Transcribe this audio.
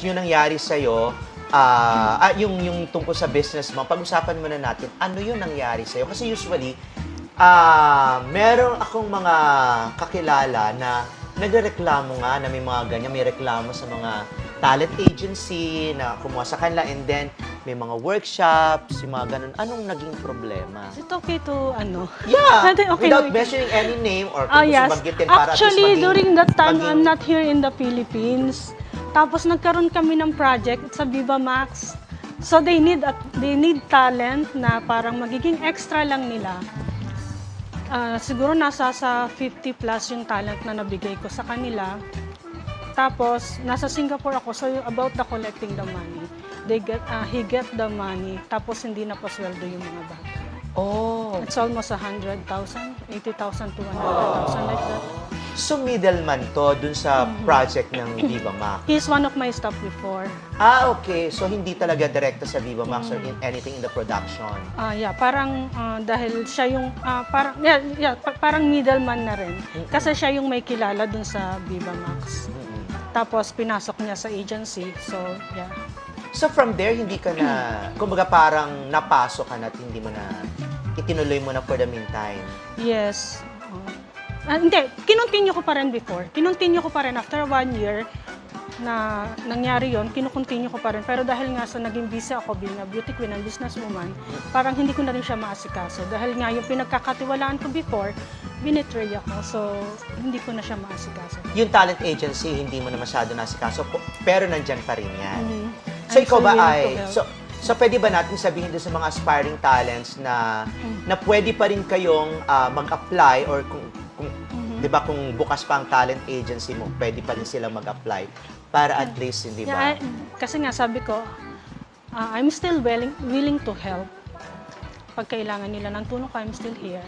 yung nangyari sa'yo, ah, ah, yung, yung tungkol sa business mo, pag-usapan muna natin, ano yung nangyari sa'yo? Kasi usually, ah, meron akong mga kakilala na nagreklamo nga na may mga ganyan, may reklamo sa mga talent agency na kumuha sa kanila and then may mga workshops, yung mga ganun. Anong naging problema? Is it okay to, ano? Yeah, Pwede, okay, without okay. mentioning any name or Ah, kung gusto yes. banggitin para at least Actually, maging- during that time, maging- I'm not here in the Philippines. Tapos nagkaroon kami ng project sa Viva Max. So they need a, they need talent na parang magiging extra lang nila. Ah, siguro nasa sa 50 plus yung talent na nabigay ko sa kanila. Tapos nasa Singapore ako so about the collecting the money. They get ah, he get the money tapos hindi na pasweldo yung mga bata. Oh. It's almost 100,000, 80,000 to 100,000 like that. So middleman to dun sa Mm-hmm. project ng Viva Max. He's one of my staff before. Ah, okay. So hindi talaga direkta sa Viva Max or in Mm. anything in the production. Ah, yeah, parang ah, dahil siya yung ah, parang yeah, yeah, pa- parang middleman na rin. Kasi siya yung may kilala dun sa Viva Max. Mm-mm. Tapos pinasok niya sa agency. So, yeah. So from there, hindi ka na, kumbaga parang napasok ka na at hindi mo na, itinuloy mo na for the meantime. Yes. Oh. Ah, hindi, kinontinue ko pa rin before. Kinontinue ko pa rin after one year na nangyari yon kinukontinue ko pa rin. Pero dahil nga sa naging busy ako being a beauty queen and businesswoman, parang hindi ko na rin siya maasikaso. Dahil nga yung pinagkakatiwalaan ko before, binetray ako. So, hindi ko na siya maasikaso. Yung talent agency, hindi mo na masyado nasikaso, po- pero nandyan pa rin yan. Mhm. So I'm ikaw ba willing to ay, help. so, so pwede ba natin sabihin doon sa mga aspiring talents na Mm. na pwede pa rin kayong ah, mag-apply or kung, kung Mhm. 'di ba kung bukas pa ang talent agency mo, pwede pa rin silang mag-apply para at least hindi ba? Yeah, I- kasi nga sabi ko, ah, I'm still willing, willing to help. Pag kailangan nila ng tulong ko, I'm still here.